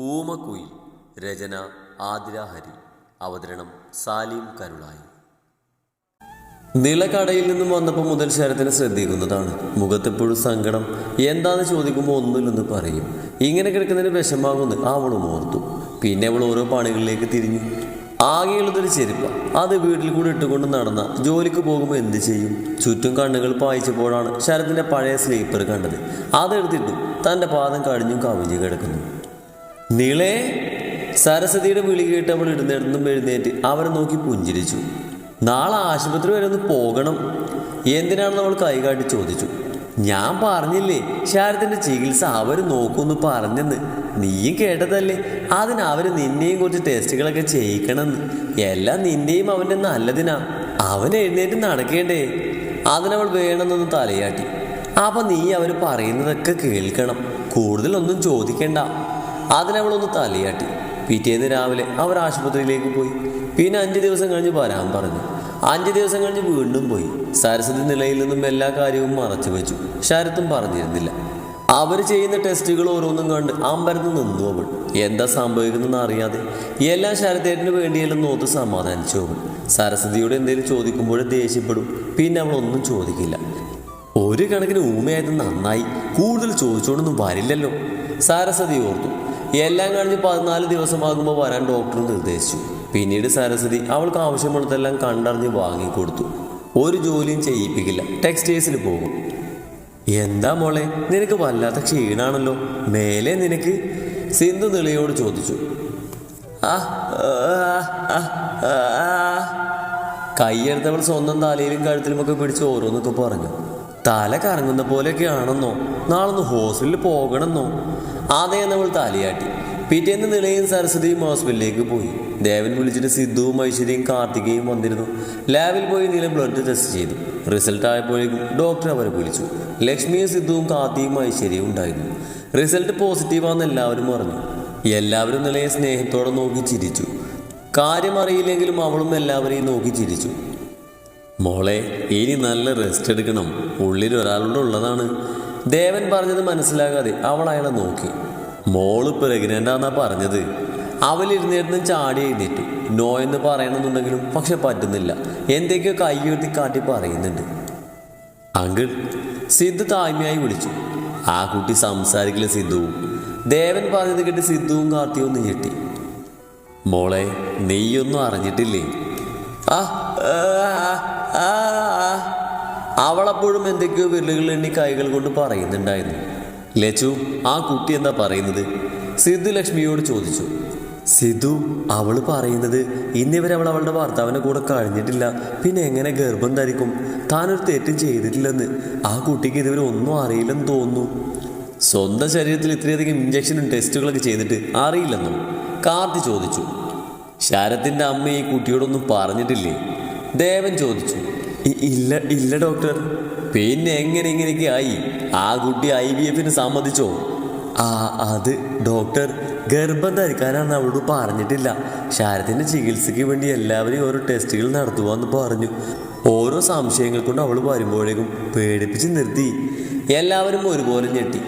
ഊമക്കുയിൽ രചന ആതിര ഹരി അവതരണം സാലിം കരുളായി. നിലക്കടയിൽ നിന്നും വന്നപ്പോൾ മുതൽ ശരത്തിനെ ശ്രദ്ധിക്കുന്നതാണ്. മുഖത്തെപ്പോഴും സങ്കടം എന്താന്ന് ചോദിക്കുമ്പോൾ ഒന്നുമില്ലെന്ന് പറയും. ഇങ്ങനെ കിടക്കുന്നതിന് വിഷമാകുന്നു അവളും ഓർത്തു. പിന്നെ അവൾ ഓരോ പണികളിലേക്ക് തിരിഞ്ഞു. ആകെയുള്ളതൊരു ചെരുപ്പ. അത് വീട്ടിൽ കൂടെ ഇട്ടുകൊണ്ട് നടന്ന ജോലിക്ക് പോകുമ്പോൾ എന്ത് ചെയ്യും? ചുറ്റും കണ്ണുകൾ പായിച്ചപ്പോഴാണ് ശരത്തിന്റെ പഴയ സ്ലീപ്പർ കണ്ടത്. അതെടുത്തിട്ടു തന്റെ പാദം കടിഞ്ഞും കവിഞ്ഞു കിടക്കുന്നു. നീളേ സരസ്വതിയുടെ വിളി കേട്ട് അവൾ ഇടുന്നിടത്തും എഴുന്നേറ്റ് അവരെ നോക്കി പുഞ്ചിരിച്ചു. നാളെ ആശുപത്രി വരെ ഒന്ന് പോകണം. എന്തിനാണെന്ന് നമ്മൾ കൈകാട്ടി ചോദിച്ചു. ഞാൻ പറഞ്ഞില്ലേ ശാരത്തിന്റെ ചികിത്സ അവർ നോക്കുമെന്ന് പറഞ്ഞെന്ന്. നീയും കേട്ടതല്ലേ? അതിന് അവർ നിന്നെയും കുറച്ച് ടെസ്റ്റുകളൊക്കെ ചെയ്യിക്കണമെന്ന്. എല്ലാം നിന്റെയും അവന്റെ നല്ലതിനാ. അവൻ എഴുന്നേറ്റ് നടക്കേണ്ടേ? അതിനവൾ വേണമെന്നൊന്ന് തലയാട്ടി. അപ്പൊ നീ അവർ പറയുന്നതൊക്കെ കേൾക്കണം. കൂടുതലൊന്നും ചോദിക്കണ്ട. അതിനവളൊന്ന് തലയാട്ടി. പിറ്റേന്ന് രാവിലെ അവർ ആശുപത്രിയിലേക്ക് പോയി. പിന്നെ അഞ്ച് ദിവസം കഴിഞ്ഞ് വരാൻ പറഞ്ഞു. അഞ്ച് ദിവസം കഴിഞ്ഞ് വീണ്ടും പോയി. സരസ്വതി നിലയിൽ നിന്നും എല്ലാ കാര്യവും മറച്ചു വെച്ചു. ശരത്തും പറഞ്ഞിരുന്നില്ല. അവർ ചെയ്യുന്ന ടെസ്റ്റുകൾ ഓരോന്നും കണ്ട് അമ്പരന്ന് നിന്നു അവൾ. എന്താ സംഭവിക്കുന്നതെന്ന് അറിയാതെ എല്ലാം ശരത്തേട്ടിന് വേണ്ടിയെല്ലാം നോത്ത് സമാധാനിച്ചു അവൾ. സരസ്വതിയോട് എന്തെങ്കിലും ചോദിക്കുമ്പോൾ ദേഷ്യപ്പെടും. പിന്നെ അവൾ ഒന്നും ചോദിക്കില്ല. ഒരു കണക്കിന് ഊമയായത് നന്നായി. കൂടുതൽ ചോദിച്ചോണ്ടൊന്നും വരില്ലല്ലോ. സരസ്വതി ഓർത്തു. എല്ലാം കഴിഞ്ഞ് പതിനാല് ദിവസമാകുമ്പോൾ വരാൻ ഡോക്ടർ നിർദ്ദേശിച്ചു. പിന്നീട് സരസ്വതി അവൾക്ക് ആവശ്യമുള്ളതെല്ലാം കണ്ടറിഞ്ഞ് വാങ്ങിക്കൊടുത്തു. ഒരു ജോലിയും ചെയ്യിപ്പിക്കില്ല. ടെക്സ്റ്റൈൽസിൽ പോകും. എന്താ മോളെ? നിനക്ക് വല്ലാത്ത ക്ഷീണാണല്ലോ. മേലെ നിനക്ക് സിന്ധു നിളിയോട് ചോദിച്ചു. കൈയെടുത്തവൾ സ്വന്തം തലയിലും കഴുത്തിലുമൊക്കെ പിടിച്ച് ഓരോന്നൊക്കെ പറഞ്ഞു. തല കറങ്ങുന്ന പോലെയൊക്കെ ആണെന്നോ നാളൊന്ന് ഹോസ്പിറ്റലിൽ പോകണമെന്നോ. അതേ നമ്മൾ തലയാട്ടി. പിറ്റേന്ന് നിലയും സരസ്വതിയും ഹോസ്പിറ്റലിലേക്ക് പോയി. ദേവൻ വിളിച്ചിട്ട് സിദ്ധുവും ഐശ്വര്യയും കാർത്തികയും വന്നിരുന്നു. ലാബിൽ പോയി നില ബ്ലഡ് ടെസ്റ്റ് ചെയ്തു. റിസൾട്ട് ആയപ്പോഴേക്കും ഡോക്ടർ അവരെ വിളിച്ചു. ലക്ഷ്മിയും സിദ്ധുവും കാർത്തിയും ഐശ്വര്യയും ഉണ്ടായിരുന്നു. റിസൾട്ട് പോസിറ്റീവാന്ന് എല്ലാവരും പറഞ്ഞു എല്ലാവരും നിലയെ സ്നേഹത്തോടെ നോക്കി ചിരിച്ചു. കാര്യം അറിയില്ലെങ്കിലും അവളും എല്ലാവരെയും നോക്കി ചിരിച്ചു. മോളെ ഇനി നല്ല റെസ്റ്റ് എടുക്കണം. ഉള്ളിൽ ഒരാളുടെ ഉള്ളതാണ്. ദേവൻ പറഞ്ഞത് മനസ്സിലാകാതെ അവൾ അയാളെ നോക്കി. മോൾ പ്രഗ്നന്റാന്നാ പറഞ്ഞത്. അവലിരുന്നിരുന്ന് ചാടി എഴുന്നേറ്റു. നോ എന്ന് പറയണമെന്നുണ്ടെങ്കിലും പക്ഷെ പറ്റുന്നില്ല. എന്തൊക്കെയോ കൈ ഉയർത്തി കാട്ടി പറയുന്നുണ്ട്. അങ്കിൾ സിദ്ധു താഴ്മയായി വിളിച്ചു. ആ കുട്ടി സംസാരിക്കില്ല സിദ്ധുവും. ദേവൻ പറഞ്ഞത് കേട്ട് സിദ്ധുവും കാർത്തിയും ഒന്ന് ഞെട്ടി. മോളെ നീയൊന്നും അറിഞ്ഞിട്ടില്ലേ? ആ. അവളപ്പോഴും എന്തൊക്കെയോ വിരലുകൾ എണ്ണി കൈകൾ കൊണ്ട് പറയുന്നുണ്ടായിരുന്നു. ലച്ചു ആ കുട്ടി എന്താ പറയുന്നത്? സിദ്ധു ലക്ഷ്മിയോട് ചോദിച്ചു. സിദ്ധു അവൾ പറയുന്നത് ഇന്നിവരെ അവൾ അവളുടെ ഭർത്താവിനെ കൂടെ കഴിഞ്ഞിട്ടില്ല. പിന്നെ എങ്ങനെ ഗർഭം ധരിക്കും? താനൊരു തെറ്റും ചെയ്തിട്ടില്ലെന്ന്. ആ കുട്ടിക്ക് ഇതുവരെ ഒന്നും അറിയില്ലെന്ന് തോന്നുന്നു. സ്വന്തം ശരീരത്തിൽ ഇത്രയധികം ഇഞ്ചക്ഷനും ടെസ്റ്റുകളൊക്കെ ചെയ്തിട്ട് അറിയില്ലെന്നോ? കാർത്തി ചോദിച്ചു. ശാരത്തിന്റെ അമ്മ ഈ കുട്ടിയോടൊന്നും പറഞ്ഞിട്ടില്ലേ? ദേവൻ ചോദിച്ചു. "ഇ- ഇല്ല ഇല്ല ഡോക്ടർ. പിന്നെ എങ്ങനെ ഇങ്ങനെയൊക്കെ ആയി? ആ കുട്ടി ഐ വി എഫിന് സമ്മതിച്ചോ? ആ അത് ഡോക്ടർ ഗർഭം ധരിക്കാനാണ് അവളോട് പറഞ്ഞിട്ടില്ല. ശാരത്തിന്റെ ചികിത്സയ്ക്ക് വേണ്ടി എല്ലാവരെയും ഓരോ ടെസ്റ്റുകൾ നടത്തുവാന്ന് പറഞ്ഞു. ഓരോ സംശയങ്ങൾ കൊണ്ട് അവൾ വരുമ്പോഴേക്കും പേടിപ്പിച്ച് നിർത്തി. എല്ലാവരും ഒരുപോലെ ഞെട്ടി.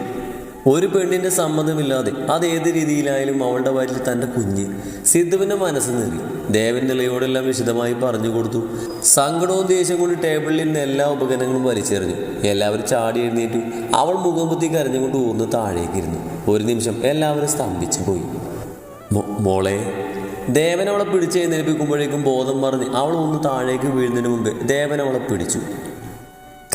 ഒരു പെണ്ണിന്റെ സമ്മതമില്ലാതെ അത് ഏത് രീതിയിലായാലും അവളുടെ വയറ്റിൽ തന്റെ കുഞ്ഞ് സിദ്ധുവിന്റെ മനസ്സ് നേറി ദേവൻ നിലയോടെല്ലാം വിശദമായി പറഞ്ഞു കൊടുത്തു. സങ്കടവും ദേഷ്യം കൊണ്ട് ടേബിളിൽ നിന്ന് എല്ലാ ഉപകരണങ്ങളും വലിച്ചെറിഞ്ഞു. എല്ലാവരും ചാടി എഴുന്നേറ്റു. അവൾ മുഖം കുത്തി കരഞ്ഞുകൊണ്ട് ഊർന്ന് താഴേക്കിരുന്നു ഒരു നിമിഷം എല്ലാവരും സ്തംഭിച്ചു പോയി. മോളെ. ദേവൻ അവളെ പിടിച്ച് എഴുന്നേൽപ്പിക്കുമ്പോഴേക്കും ബോധം പറഞ്ഞ് അവൾ ഒന്ന് താഴേക്ക് വീഴുന്നതിന് മുമ്പ് ദേവൻ അവളെ പിടിച്ചു.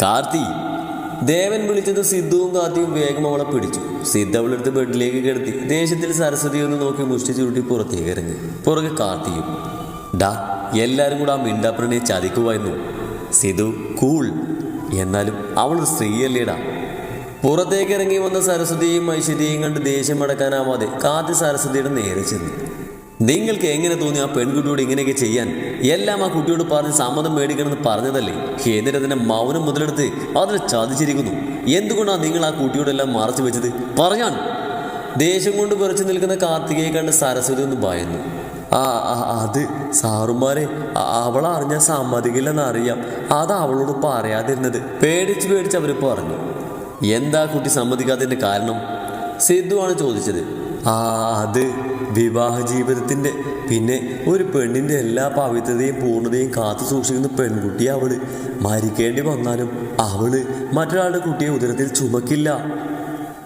കാർത്തി ദേവൻ വിളിച്ചത് സിദ്ധുവും കാത്തിയും വേഗം അവളെ പിടിച്ചു. സിദ്ധ അവളെടുത്ത് ബെഡിലേക്ക് കിടത്തി. ദേഷ്യത്തിൽ സരസ്വതി ഒന്ന് നോക്കി മുഷ്ടി ചുരുട്ടി പുറത്തേക്ക് ഇറങ്ങി. പുറകെ കാത്തിയും ഡാ എല്ലാരും കൂടെ ആ മിണ്ടാപ്രണിയെ ചതിക്കുമായിരുന്നു സിധു കൂൾ. എന്നാലും അവൾ സ്ത്രീയല്ലേടാ. പുറത്തേക്ക് ഇറങ്ങി വന്ന സരസ്വതിയും ഐശ്വര്യയും കണ്ട് ദേഷ്യം അടക്കാനാവാതെ കാത്തി സരസ്വതിയുടെ നേരെ ചെന്നു. നിങ്ങൾക്ക് എങ്ങനെ തോന്നി ആ പെൺകുട്ടിയോട് ഇങ്ങനെയൊക്കെ ചെയ്യാൻ? എല്ലാം ആ കുട്ടിയോട് പറഞ്ഞ് സമ്മതം മേടിക്കണമെന്ന് പറഞ്ഞതല്ലേ? എന്നിട്ട് അതിന്റെ മൗനം മുതലെടുത്ത് അതിനെ ചതിച്ചിരിക്കുന്നു. എന്തുകൊണ്ടാണ് നിങ്ങൾ ആ കുട്ടിയോടെല്ലാം മറച്ചു വെച്ചത്? പറഞ്ഞാണ്. ദേഷ്യം കൊണ്ട് വിറച്ചു നിൽക്കുന്ന കാർത്തികയെ കണ്ട് സരസ്വതി ഒന്ന് ഭയന്നു. ആ അത് സാറുമാരെ അവളെ അറിഞ്ഞാൽ സമ്മതിക്കില്ലെന്ന് അറിയാം. അത് അവളോട് പറയാതിരുന്നത്. പേടിച്ച് പേടിച്ച് അവർ പറഞ്ഞു. എന്താ കുട്ടി സമ്മതിക്കാത്തതിന്റെ കാരണം? സിദ്ധുവാണ് ചോദിച്ചത്. ആ അത് വിവാഹ ജീവിതത്തിന്റെ പിന്നെ ഒരു പെണ്ണിന്റെ എല്ലാ പവിത്രതയും പൂർണതയും കാത്തു സൂക്ഷിക്കുന്ന പെൺകുട്ടി അവൾ മരിക്കേണ്ടി വന്നാലും അവൾ മറ്റൊരാളുടെ കുട്ടിയെ ഉദരത്തിൽ ചുമക്കില്ല.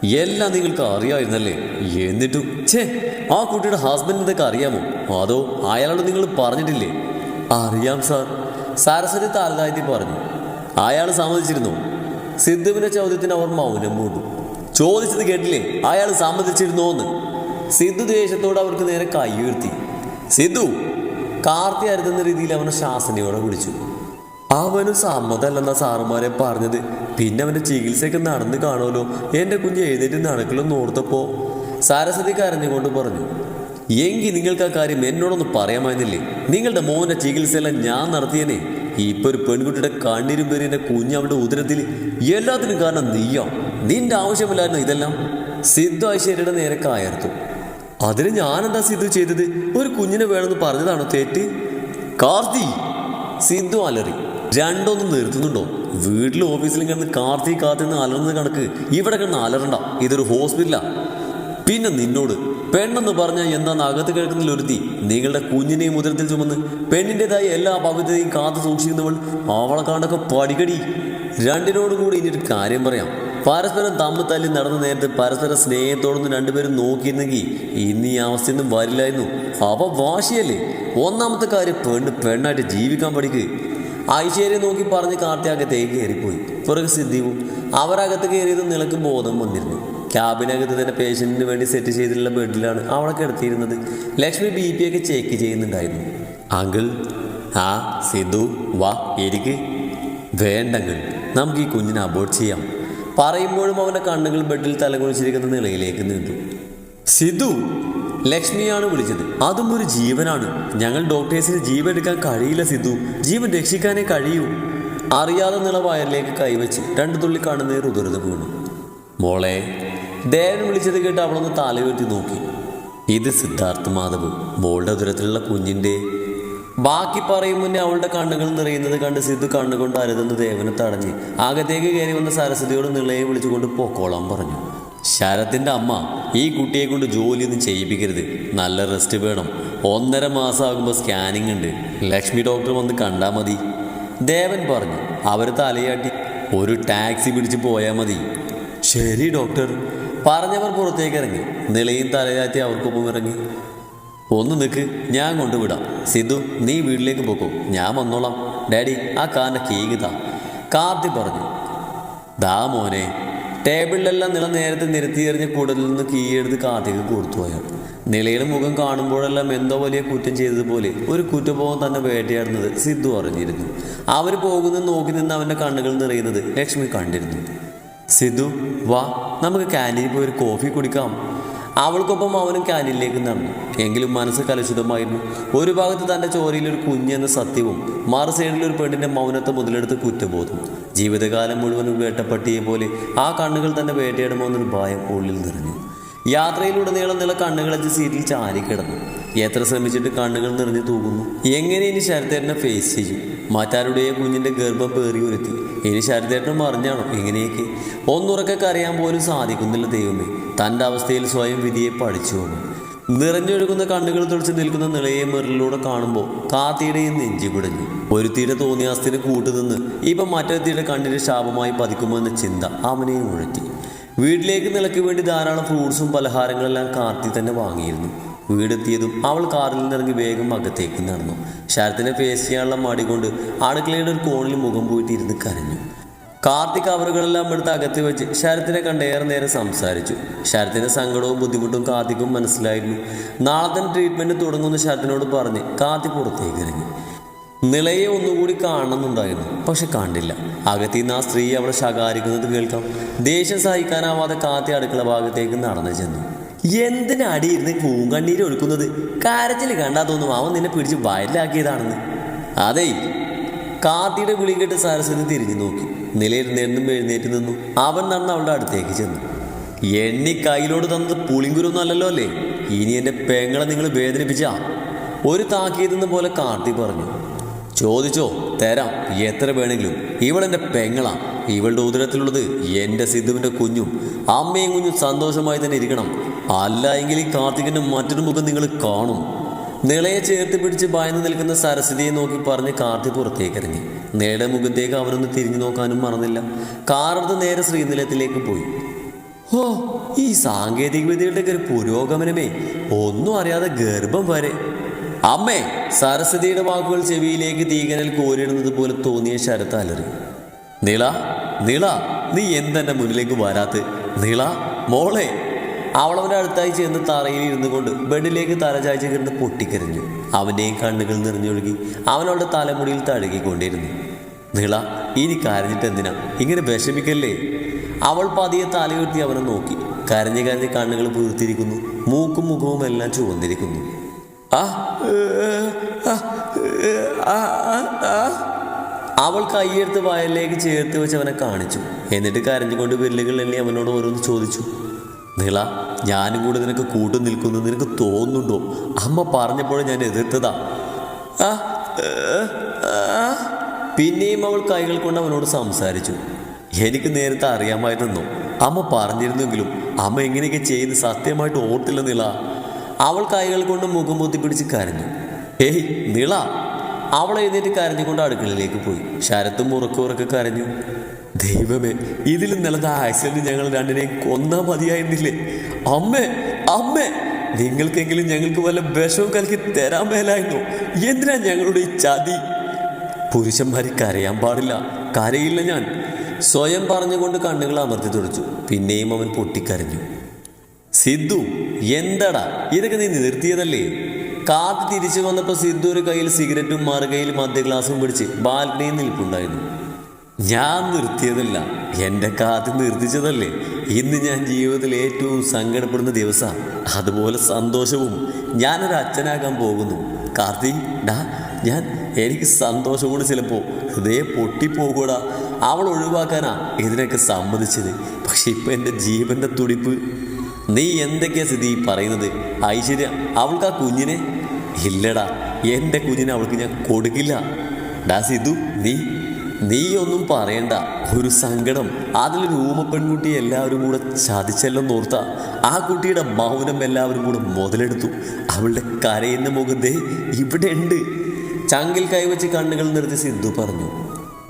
എല്ലാം നിങ്ങൾക്ക് അറിയാമായിരുന്നല്ലേ എന്നിട്ടും ഛേ ആ കുട്ടിയുടെ ഹസ്ബൻഡ് ഇതൊക്കെ അറിയാമോ? അതോ അയാളോട് നിങ്ങൾ പറഞ്ഞിട്ടില്ലേ? അറിയാം സാർ സരസ്വതി താൽതാഴ്ത്തി പറഞ്ഞു. അയാൾ സമ്മതിച്ചിരുന്നു. സിദ്ധുവിന്റെ ചോദ്യത്തിന് അവർ മൗനം മൂടും. ചോദിച്ചത് കേട്ടില്ലേ? അയാൾ സമ്മതിച്ചിരുന്നോന്ന്. സിദ്ധു ദേഷ്യത്തോട് അവർക്ക് നേരെ കൈയുയർത്തി സിദ്ധു കാർത്തി അരുതുന്ന രീതിയിൽ അവനെ ശാസനയോടെ വിളിച്ചു. അവനും സമ്മതമല്ലെന്ന സാറുമാരെ പറഞ്ഞത്. പിന്നെ അവന്റെ ചികിത്സയൊക്കെ നടന്ന് കാണുമല്ലോ. എന്റെ കുഞ്ഞ് എഴുന്നേറ്റ് നടക്കലെന്ന് ഓർത്തപ്പോ. സരസ്വതി കരഞ്ഞുകൊണ്ട് പറഞ്ഞു എങ്കിൽ നിങ്ങൾക്ക് ആ കാര്യം എന്നോടൊന്ന് പറയാമായിരുന്നില്ലേ? നിങ്ങളുടെ മോന്റെ ചികിത്സയെല്ലാം ഞാൻ നടത്തിയനെ. ഇപ്പൊ ഒരു പെൺകുട്ടിയുടെ കണ്ണീരും പേരിന്റെ എന്റെ കുഞ്ഞ് അവളുടെ ഉദരത്തിൽ എല്ലാത്തിനും കാരണം നീയോ. നിന്റെ ആവശ്യമില്ലായിരുന്നു ഇതെല്ലാം. സിദ്ധു ഐശ്വര്യയുടെ നേരെ കായർത്തു. അതിന് ഞാനെന്താ സിദ്ധു ചെയ്തത്? ഒരു കുഞ്ഞിനെ വേണമെന്ന് പറഞ്ഞതാണോ തെറ്റ്? കാർത്തി സിദ്ധു അലറി. രണ്ടൊന്നും നിർത്തുന്നുണ്ടോ? വീട്ടിലും ഓഫീസിലും കിടന്ന് കാർത്തി കാത്തിന്ന് അലറുന്ന കണക്ക് ഇവിടെ കിടന്ന് അലറണ്ട. ഇതൊരു ഹോസ്പിറ്റലാ. പിന്നെ നിന്നോട് പെണ്ണെന്ന് പറഞ്ഞാൽ എന്താന്ന് അകത്ത് കിടക്കുന്നതിൽ ഒരുത്തി നിങ്ങളുടെ കുഞ്ഞിനെയും മുദ്രത്തിൽ ചുമന്ന് പെണ്ണിന്റെതായ എല്ലാ പകുതിയെയും കാത്തു സൂക്ഷിക്കുന്നവൾ അവളെ കാണൊക്കെ പടികടി രണ്ടിനോടും കൂടി ഇനി ഒരു കാര്യം പറയാം. പരസ്പരം തമ്മിൽ തല്ലി നടന്ന നേരത്ത് പരസ്പര സ്നേഹത്തോടൊന്നും രണ്ടുപേരും നോക്കിയിരുന്നെങ്കിൽ ഇന്ന് ഈ അവസ്ഥയൊന്നും വരില്ലായിരുന്നു. അവ വാശിയല്ലേ? ഒന്നാമത്തെ കാര്യം പെണ്ണ് പെണ്ണായിട്ട് ജീവിക്കാൻ പഠിക്കുക ഐശ്വര്യം നോക്കി പറഞ്ഞ് കാർത്തിയാകത്തേക്ക് കയറിപ്പോയി. പുറകെ സിദ്ധിവും അവരകത്ത് കയറിയത് നിലയ്ക്ക് ബോധം വന്നിരുന്നു. ക്യാബിനകത്ത് തന്നെ പേഷ്യന്റിന് വേണ്ടി സെറ്റ് ചെയ്തിട്ടുള്ള ബെഡിലാണ് അവളെ കിടത്തിയിരുന്നത്. ലക്ഷ്മി ബി പി ഒക്കെ ചെക്ക് ചെയ്യുന്നുണ്ടായിരുന്നു. അങ്കിൾ ആ സിദ്ധു വാ എനിക്ക് വേണ്ടങ്കിൾ നമുക്ക് ഈ കുഞ്ഞിനെ അബോർട്ട് ചെയ്യാം. പറയുമ്പോഴും അവന്റെ കണ്ണുകൾ ബെഡിൽ തലകുളിച്ചിരിക്കുന്ന നിലയിലേക്ക് നീണ്ടു. സിദ്ധു ലക്ഷ്മിയാണ് വിളിച്ചത്. അതും ഒരു ജീവനാണ്. ഞങ്ങൾ ഡോക്ടേഴ്സിന് ജീവൻ എടുക്കാൻ കഴിയില്ല സിദ്ധു ജീവൻ രക്ഷിക്കാനേ കഴിയൂ. അറിയാതെ നിള വയറിലേക്ക് കൈവച്ച് രണ്ടു തുള്ളി കണ്ണുനീർ ഉതിർന്ന് വീണു. മോളെ ദേവൻ വിളിച്ചത് കേട്ട് അവളൊന്ന് തലയുയർത്തി നോക്കി. ഇത് സിദ്ധാർത്ഥ മാധവ് മോളുടെ ദൂരത്തിലുള്ള കുഞ്ഞിന്റെ ബാക്കി പറയും മുന്നേ അവളുടെ കണ്ണുകൾ നിറയുന്നത് കണ്ട് സിദ്ധു കണ്ണുകൊണ്ട് അരുതെന്ന് ദേവനെ തടഞ്ഞ് അകത്തേക്ക് കയറി വന്ന സരസ്വതിയോട് നിളയെ വിളിച്ചുകൊണ്ട് പൊക്കോളാൻ പറഞ്ഞു. ശരത്തിന്റെ അമ്മ ഈ കുട്ടിയെ കൊണ്ട് ജോലിയൊന്നും ചെയ്യിപ്പിക്കരുത്. നല്ല റെസ്റ്റ് വേണം. ഒന്നര മാസമാകുമ്പോൾ സ്കാനിങ് ഉണ്ട്. ലക്ഷ്മി ഡോക്ടർ വന്ന് കണ്ടാൽ മതി. ദേവൻ പറഞ്ഞു അവർ തലയാട്ടി ഒരു ടാക്സി പിടിച്ച് പോയാൽ മതി. ശരി ഡോക്ടർ പറഞ്ഞവർ പുറത്തേക്ക് ഇറങ്ങി. നിലയും തലയാറ്റി അവർക്കൊപ്പം ഇറങ്ങി. ഒന്ന് നിൽക്ക് ഞാൻ കൊണ്ടുവിടാം. സിദ്ധു നീ വീട്ടിലേക്ക് പോക്കോ. ഞാൻ വന്നോളാം. ഡാഡി ആ കാറിന്റെ കേക്ക് താ. കാർത്തി പറഞ്ഞു. ദാ മോനെ ടേബിളിലെല്ലാം നില നേരത്തെ നിരത്തിയെറിഞ്ഞ കൂടലിൽ നിന്ന് കീയെടുത്ത് കാർത്തിക്ക് കൊടുത്തു അയാൾ. നിലയുടെ മുഖം കാണുമ്പോഴെല്ലാം എന്തോ വലിയ കുറ്റം ചെയ്തതുപോലെ ഒരു കുറ്റബോധം തന്നെ വേട്ടയാടുന്നത് സിദ്ധു അറിഞ്ഞിരുന്നു. അവർ പോകുന്നത് നോക്കി നിന്ന് അവന്റെ കണ്ണുകൾ നിറയുന്നത് ലക്ഷ്മി കണ്ടിരുന്നു. സിദ്ധു വാ നമുക്ക് ക്യാന്റീനിൽ പോയി ഒരു കോഫി കുടിക്കാം. അവൾക്കൊപ്പം അവനും ക്യാന്റീനിലേക്ക് നടന്നു. എങ്കിലും മനസ്സ് കലുഷിതമായിരുന്നു ഒരു ഭാഗത്ത് തന്റെ ചോരയിൽ ഒരു കുഞ്ഞെന്ന സത്യവും മറു സൈഡിൽ ഒരു പെണ്ണിന്റെ മൗനത്തെ മുതലെടുത്ത് കുറ്റബോധം ജീവിതകാലം മുഴുവനും വേട്ടപ്പെട്ടിയെ പോലെ ആ കണ്ണുകൾ തന്നെ വേട്ടയിടുമോ എന്നൊരു ഭയം ഉള്ളിൽ നിറഞ്ഞു. യാത്രയിലുടനീളം നില കണ്ണുകളച്ച് സീറ്റിൽ ചാരി കിടന്നു എത്ര ശ്രമിച്ചിട്ട് കണ്ണുകൾ നിറഞ്ഞു തൂകുന്നു? എങ്ങനെ ഇനി ശരത്തേരനെ ഫേസ് ചെയ്യും? മറ്റാരുടെയും കുഞ്ഞിന്റെ ഗർഭം പേറി ഉരുത്തി. ഇനി ശരത്തേട്ടനും അറിഞ്ഞാണോ എങ്ങനെയൊക്കെ? ഒന്നുറക്കെ കരയാൻ പോലും സാധിക്കുന്നില്ല ദൈവമേ. തന്റെ അവസ്ഥയിൽ സ്വയം വിധിയെ പഠിച്ചു പോകും നിറഞ്ഞൊഴുകുന്ന കണ്ണുകൾ തുളച്ച് നിൽക്കുന്ന നിളയെ മെറിലൂടെ കാണുമ്പോൾ കാത്തിയുടെയും നെഞ്ചി പിടഞ്ഞു ഒരുത്തിയുടെ തോന്നിയാസ്തിന് കൂട്ടുനിന്ന് ഇപ്പം മറ്റൊരുത്തിയുടെ കണ്ണിന് ശാപമായി പതിക്കുമെന്ന ചിന്ത അവനെയും ഉഴറ്റി വീട്ടിലേക്ക് നിലയ്ക്ക് വേണ്ടി ധാരാളം ഫ്രൂട്ട്സും പലഹാരങ്ങളെല്ലാം കാർത്തി തന്നെ വാങ്ങിയിരുന്നു. വീടെത്തിയതും അവൾ കാറിൽ നിന്നിറങ്ങി വേഗം അകത്തേക്ക് നടന്നു. ശരത്തിനെ ഫേസ് ചെയ്യാനുള്ള മടി അടുക്കളയുടെ ഒരു കോണിൽ മുഖം പോയിട്ട് ഇരുന്ന് കരഞ്ഞു. കാർത്തി കവറുകളെല്ലാം എടുത്ത് അകത്ത് വെച്ച് ശരത്തിനെ കണ്ട് ഏറെ നേരം സംസാരിച്ചു. ശരത്തിന്റെ സങ്കടവും ബുദ്ധിമുട്ടും കാർത്തിക്കും മനസ്സിലായിരുന്നു. നാളെ തന്നെ ട്രീറ്റ്മെന്റ് തുടങ്ങുമെന്ന് ശരത്തിനോട് പറഞ്ഞ് കാർത്തി പുറത്തേക്ക് ഇറങ്ങി. നിളയെ ഒന്നുകൂടി കാണണമെന്നുണ്ടായിരുന്നു പക്ഷെ കണ്ടില്ല. അകത്തിന്ന് ആ സ്ത്രീ അവളെ ശകാരിക്കുന്നത് കേൾക്കാം. ദേഷ്യം സഹിക്കാനാവാതെ കാത്തി അടുക്കള ഭാഗത്തേക്ക് നടന്നു ചെന്നു. എന്തിനടി ഇരുന്ന് പൂങ്കണ്ണീര് ഒഴുക്കുന്നത്? കരച്ചിൽ കണ്ടാ തോന്നും അവൻ നിന്നെ പിടിച്ച് വയലാക്കിയതാണെന്ന് അതേ കാത്തിയുടെ വിളി കേട്ട് സരസ്വതി തിരിഞ്ഞു നോക്കി. നിലയിൽ നിന്നും എഴുന്നേറ്റ് നിന്നു. അവൻ നടന്ന് അവളുടെ അടുത്തേക്ക് ചെന്നു. എണ്ണി കയ്യിലോട് തന്നത് പുളിങ്കുരൊന്നും അല്ലല്ലോ അല്ലേ? ഇനി എന്റെ പെങ്ങളെ നിങ്ങൾ വേദനിപ്പിച്ചാ. ഒരു താക്കീതെന്ന പോലെ കാർത്തി പറഞ്ഞു. ചോദിച്ചോ തരാം എത്ര വേണമെങ്കിലും. ഇവളെന്റെ പെങ്ങളാ. ഇവളുടെ ഉദരത്തിലുള്ളത് എന്റെ സിദ്ധുവിന്റെ കുഞ്ഞും അമ്മയും കുഞ്ഞും സന്തോഷമായി തന്നെ ഇരിക്കണം. അല്ല എങ്കിൽ ഈ കാർത്തികന്റെ മറ്റൊരു മുഖം നിങ്ങൾ കാണും. നിളയെ ചേർത്ത് പിടിച്ച് ഭയന്ന് നിൽക്കുന്ന സരസ്വതിയെ നോക്കി പറഞ്ഞ് കാർത്തി പുറത്തേക്ക് ഇറങ്ങി നിളയുടെ മുഖത്തേക്ക് അവരൊന്ന് തിരിഞ്ഞു നോക്കാനും മറന്നില്ല. കാറെടുത്ത് നേരെ ശ്രീനിലയത്തിലേക്ക് പോയി. ഓ ഈ സാങ്കേതിക വിദ്യയുടെ ഒരു പുരോഗമനമേ. ഒന്നും അറിയാതെ ഗർഭം വരെ. അമ്മേ സരസ്വതിയുടെ വാക്കുകൾ ചെവിയിലേക്ക് തീകനൽ കോരിടുന്നത് പോലെ തോന്നിയ ശരത്ത് അലറി. നീള നീള നീ എന്തെന്റെ മുന്നിലേക്ക് വരാത്ത്? നീള മോളെ അവളവന്റെ അടുത്തായി ചെന്ന് തറയിൽ ഇരുന്നു കൊണ്ട് ബെഡിലേക്ക് തലചായ്ച്ച കിടന്ന് പൊട്ടിക്കരഞ്ഞു. അവന്റെയും കണ്ണുകൾ നിറഞ്ഞൊഴുകി അവനവളുടെ തലമുടിയിൽ തഴുകിക്കൊണ്ടിരുന്നു. നിള ഇനി കരഞ്ഞിട്ട് എന്തിനാ ഇങ്ങനെ വിഷമിക്കല്ലേ? അവൾ പതിയെ തലയുയർത്തി അവനെ നോക്കി. കരഞ്ഞ് കരഞ്ഞ് കണ്ണുകൾ പുതിർത്തിരിക്കുന്നു മൂക്കും മുഖവും എല്ലാം ചുവന്നിരിക്കുന്നു. ആ. അവൾ കൈയെടുത്ത് വയലിലേക്ക് ചേർത്ത് വെച്ച് അവനെ കാണിച്ചു. എന്നിട്ട് കരഞ്ഞുകൊണ്ട് വിരലുകൾ എണ്ണി അവനോട് ഓരോന്ന് ചോദിച്ചു. നീള ഞാനും കൂടെ നിനക്ക് കൂട്ടു നിൽക്കുന്നു നിനക്ക് തോന്നുന്നുണ്ടോ? അമ്മ പറഞ്ഞപ്പോഴും ഞാൻ എതിർത്തതാ. പിന്നെയും അവൾ കൈകൾ കൊണ്ട് അവനോട് സംസാരിച്ചു. എനിക്ക് നേരത്തെ അറിയാമായിരുന്നു? അമ്മ പറഞ്ഞിരുന്നെങ്കിലും അമ്മ എങ്ങനെയൊക്കെ ചെയ്ത് സത്യമായിട്ട് ഓർത്തില്ല നിള. അവൾ കൈകൾ കൊണ്ട് മുഖം പൊത്തിപ്പിടിച്ച് കരഞ്ഞു. ഏയ് നിള. അവൾ എഴുന്നേറ്റ് കരഞ്ഞുകൊണ്ട് അടുക്കളയിലേക്ക് പോയി. ശരത്തും ഉറക്കുറക്കെ കരഞ്ഞു. ദൈവമേ ഇതിലും നിലത ആക്സിഡന്റ് ഞങ്ങൾ രണ്ടിനെയും കൊന്നാ മതിയായിരുന്നില്ലേ? അമ്മേ അമ്മേ നിങ്ങൾക്കെങ്കിലും ഞങ്ങൾക്ക് വല്ല വിഷവും കലക്കി തരാൻ മേലായിരുന്നു. എന്തിനാ ഞങ്ങളുടെ ഈ ചതി? പുരുഷന്മാര് കരയാൻ പാടില്ല. കരയില്ല ഞാൻ. സ്വയം പറഞ്ഞുകൊണ്ട് കണ്ണുകൾ അമർത്തി തുടച്ചു. പിന്നെയും അവൻ പൊട്ടിക്കരഞ്ഞു. സിദ്ധു എന്തടാ? ഇതൊക്കെ നീ നിർത്തിയതല്ലേ? കാത്ത് തിരിച്ചു വന്നപ്പോൾ സിദ്ധു ഒരു കയ്യിൽ സിഗരറ്റും മറുകയിൽ മധ്യ ഗ്ലാസും പിടിച്ച് ബാൽക്കണിയിൽ നിൽപ്പുണ്ടായിരുന്നു. ഞാൻ നിർത്തിയതല്ല. എന്റെ കാത്ത് നിർത്തിച്ചതല്ലേ. ഇന്ന് ഞാൻ ജീവിതത്തിൽ ഏറ്റവും സങ്കടപ്പെടുന്ന ദിവസമാണ് അതുപോലെ സന്തോഷവും. ഞാനൊരു അച്ഛനാകാൻ പോകുന്നു. കാർത്തി ഡാ ഞാൻ എനിക്ക് സന്തോഷമാണ് ചിലപ്പോൾ ഹൃദയം പൊട്ടിപ്പോകൂടാ. അവൾ ഒഴിവാക്കാനാ ഇതിനൊക്കെ സമ്മതിച്ചത്. പക്ഷെ ഇപ്പം എന്റെ ജീവന്റെ തുടിപ്പ്. നീ എന്തൊക്കെയാ സ്ഥിതി പറയുന്നത്? ഐശ്വര്യ അവൾക്ക് ആ കുഞ്ഞിനെ? ഇല്ലടാ എന്റെ കുഞ്ഞിനെ അവൾക്ക് ഞാൻ കൊടുക്കില്ല. ഡാ സിധു നീ നീ ഒന്നും പറയണ്ട. ഒരു സങ്കടം. അതിൽ രൂമ പെൺകുട്ടി എല്ലാവരും കൂടെ ചതിച്ചെല്ലാം നോർത്ത ആ കുട്ടിയുടെ മൗനം എല്ലാവരും കൂടെ മുതലെടുത്തു. അവളുടെ കരയുന്ന മുഖത്തേ ഇവിടെ ഉണ്ട്. ചങ്കിൽ കൈവച്ച് കണ്ണുകൾ നിർത്തി സിദ്ധു പറഞ്ഞു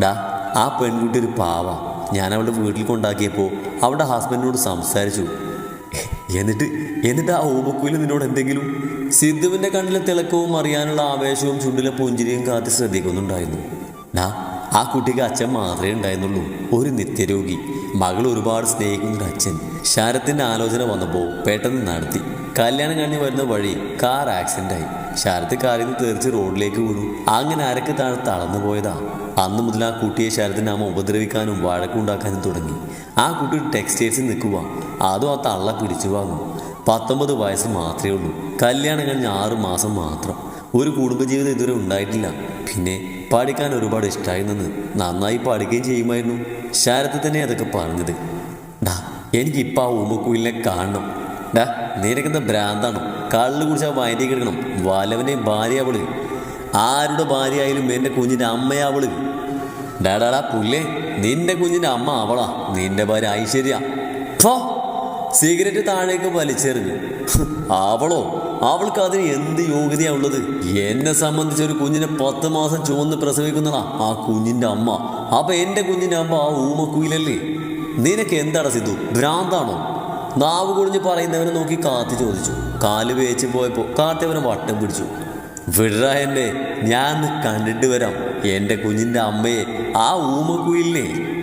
ഡാ ആ പെൺകുട്ടി ഒരു പാവ. ഞാൻ അവളുടെ വീട്ടിൽ കൊണ്ടാക്കിയപ്പോൾ അവളുടെ ഹസ്ബൻഡിനോട് സംസാരിച്ചു. എന്നിട്ട് എന്നിട്ട് ആ ഓമക്കുയിൽ നിന്നോട് എന്തെങ്കിലും? സിദ്ധുവിന്റെ കണ്ണിലെ തിളക്കവും അറിയാനുള്ള ആവേശവും ചുണ്ടിലെ പുഞ്ചിരിയും കാത്തി ശ്രദ്ധിക്കുന്നുണ്ടായിരുന്നു. ഡാ ആ കുട്ടിക്ക് അച്ഛൻ മാത്രമേ ഉണ്ടായിരുന്നുള്ളൂ. ഒരു നിത്യരോഗി. മകൾ ഒരുപാട് സ്നേഹിക്കുന്നൊരു അച്ഛൻ. ശാരത്തിന്റെ ആലോചന വന്നപ്പോൾ പെട്ടെന്ന് നടത്തി. കല്യാണം കഴിഞ്ഞ് വരുന്ന വഴി കാർ ആക്സിഡന്റ് ആയി. ശാരത്ത് കാറിൽ നിന്ന് തെറിച്ച് റോഡിലേക്ക് വീണു. അങ്ങനെ അരക്ക് താഴെ തളർന്നു പോയതാ. അന്ന് മുതൽ ആ കുട്ടിയെ ശാരത്തിന്റെ അമ്മ ഉപദ്രവിക്കാനും വഴക്കുണ്ടാക്കാനും തുടങ്ങി. ആ കുട്ടി ടെക്സ്റ്റൈൽസിൽ നിൽക്കുക അതും ആ തള്ള പിടിച്ചു വാങ്ങും. പത്തൊമ്പത് വയസ്സ് മാത്രമേ ഉള്ളൂ. കല്യാണം കഴിഞ്ഞ് ആറ് മാസം മാത്രം. ഒരു കുടുംബജീവിതം ഇതുവരെ ഉണ്ടായിട്ടില്ല. പിന്നെ പഠിക്കാൻ ഒരുപാട് ഇഷ്ടമായി നിന്ന് നന്നായി പാടുകയും ചെയ്യുമായിരുന്നു. ശാരദ തന്നെ അതൊക്കെ പറഞ്ഞത്. ഡാ എനിക്കിപ്പോൾ ആ ഉമ്മക്കുയിലിനെ കാണണം. ഡാ നിനക്കെന്താ ഭ്രാന്താണോ? കള്ളു കുടിച്ചാൽ വയറ്റി കിടക്കണം. വലവനെ ഭാര്യ അവൾ. ആരുടെ ഭാര്യ ആയാലും എന്റെ കുഞ്ഞിന്റെ അമ്മയാവൾ ഡാടാടാ പുല്ലേ. നിന്റെ കുഞ്ഞിന്റെ അമ്മ അവളാ. നിന്റെ ഭാര്യ ഐശ്വര്യ. സിഗരറ്റ് താഴേക്ക് വലിച്ചെറിഞ്ഞു. അവളോ? അവൾക്ക് അതിന് എന്ത് യോഗ്യതയാ ഉള്ളത്? എന്നെ സംബന്ധിച്ച് ഒരു കുഞ്ഞിനെ പത്ത് മാസം ചുവന്ന് പ്രസവിക്കുന്നതാ ആ കുഞ്ഞിന്റെ അമ്മ. അപ്പൊ എന്റെ കുഞ്ഞിന്റെ അമ്മ ആ ഊമക്കുയിലല്ലേ? നിനക്ക് എന്താണ് സിദ്ധു? ഭ്രാന്താണോ? നാവ് കുഴിഞ്ഞ് പറയുന്നവനെ നോക്കി കാത്തി ചോദിച്ചു. കാൽ വേച്ച് പോയപ്പോൾ കാത്തിയവനെ വട്ടം പിടിച്ചു. വിടറാ എന്നെ ഞാൻ കണ്ടിട്ട് വരാം. എന്റെ കുഞ്ഞിന്റെ അമ്മയെ ആ ഊമക്കുയിലിനെ.